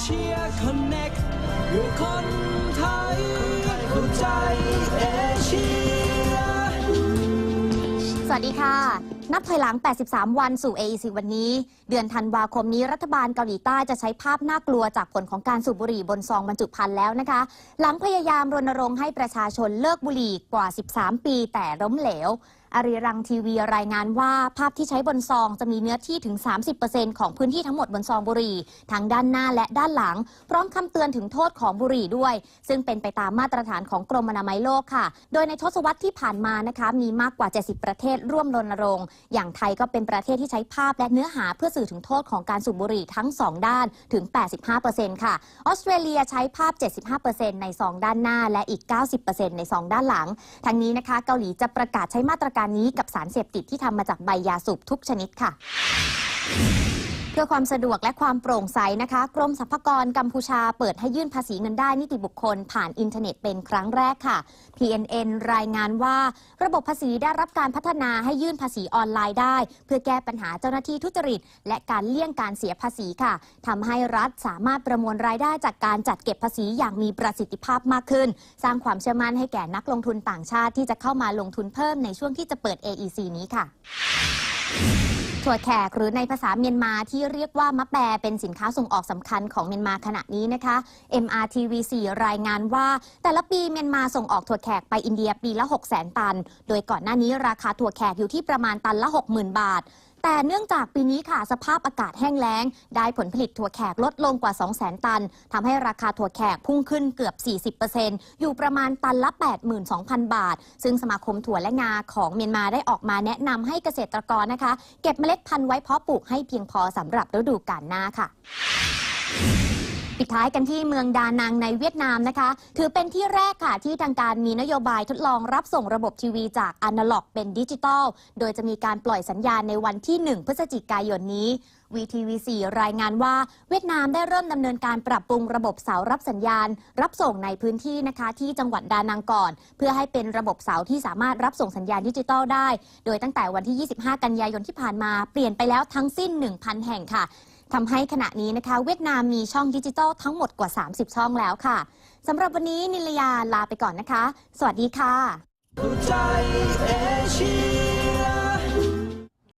เชียร์คอนเน็กอยู่คนไทยเข้าใจเอเชียสวัสดีค่ะ นับถอยหลัง 83 วันสู่ AEC วันนี้ เดือนธันวาคมนี้รัฐบาลเกาหลีใต้จะใช้ภาพน่ากลัวจากผลของการสูบบุหรี่บนซองบรรจุภัณฑ์แล้วนะคะ หลังพยายามรณรงค์ให้ประชาชนเลิกบุหรี่กว่า 13 ปีแต่ล้มเหลว อารีรังทีวีรายงานว่าภาพที่ใช้บนซองจะมีเนื้อที่ถึง 30%ของพื้นที่ทั้งหมดบนซองบุหรี่ทั้งด้านหน้าและด้านหลัง พร้อมคำเตือนถึงโทษของบุหรี่ด้วย ซึ่งเป็นไปตามมาตรฐานของกรมอนามัยโลกค่ะ โดยในทศวรรษที่ผ่านมานะคะมีมากกว่า 70 ประเทศร่วมรณรงค์อย่างไทยก็เป็นประเทศที่ใช้ภาพและเนื้อหาเพื่อสื่อถึงโทษของการสูบบุหรี่ทั้ง 2 ด้านถึง 85%ค่ะ ออสเตรเลียใช้ภาพ 75%ในซองด้านหน้าและอีก 90%ในซองด้านหลัง ทั้งนี้นะคะ เกาหลีจะประกาศใช้มาตรการนี้กับสารเสพติดที่ทำมาจากใบยาสูบทุกชนิดค่ะ พื่อความสะดวกและความโปร่งใสนะคะ กรมสรรพากรกัมพูชาเปิดให้ยื่นภาษีเงินได้นิติบุคคลผ่านอินเทอร์เน็ตเป็นครั้งแรกค่ะ PNN รายงานว่าระบบภาษีได้รับการพัฒนาให้ยื่นภาษีออนไลน์ได้ เพื่อแก้ปัญหาเจ้าหน้าที่ทุจริต และการเลี่ยงการเสียภาษีค่ะทำให้รัฐสามารถประมวลรายได้จากการจัดเก็บภาษีอย่างมีประสิทธิภาพมากขึ้น สร้างความเชื่อมั่นให้แก่นักลงทุนต่างชาติที่จะเข้ามาลงทุนเพิ่มในช่วงที่จะเปิด AEC นี้ค่ะ ถั่วแขกหรือในภาษาเมียนมาที่เรียกว่ามะแปรเป็นสินค้าส่งออกสำคัญของเมียนมาขณะนี้นะคะ MRTV4 รายงานว่า แต่ละปีเมียนมาส่งออกถั่วแขกไปอินเดียปีละ 6 0 0 0 0 0 ตัน โดยก่อนหน้านี้ราคาถั่วแขกอยู่ที่ประมาณตันละ 60,000 บาทแต่เนื่องจากปีนี้ค่ะสภาพอากาศแห้งแล้ง ได้ผลผลิตถั่วแขกลดลงกว่า 200,000 ตันทำให้ราคาถั่วแขกพุ่งขึ้นเกือบ 40%อยู่ประมาณตันละ 82,000 บาท ซึ่งสมาคมถั่วและงาของเมียนมาได้ออกมาแนะนำให้เกษตรกรนะคะ เก็บเมล็ดพันธุ์ไว้เพาะปลูกให้เพียงพอสำหรับฤดูกาลหน้าค่ะ ปิดท้ายกันที่เมืองดานังในเวียดนามนะคะ ถือเป็นที่แรกค่ะที่ทางการมีนโยบายทดลองรับส่งระบบทีวีจากอนาล็อกเป็นดิจิตอล โดยจะมีการปล่อยสัญญาณในวันที่ 1 พฤศจิกายนนี้ VTV4 รายงานว่าเวียดนามได้เริ่มดำเนินการปรับปรุงระบบเสารับสัญญาณ รับส่งในพื้นที่นะคะที่จังหวัดดานังก่อน เพื่อให้เป็นระบบเสาที่สามารถรับส่งสัญญาณดิจิตอลได้ โดยตั้งแต่วันที่ 25 กันยายนที่ผ่านมาเปลี่ยนไปแล้วทั้งสิ้น 1,000 แห่งค่ะ ทำให้ขณะนี้นะคะ เวียดนามมีช่องดิจิตอลทั้งหมดกว่า 30 ช่องแล้วค่ะสำหรับวันนี้นิลยาลาไปก่อนนะคะ สวัสดีค่ะ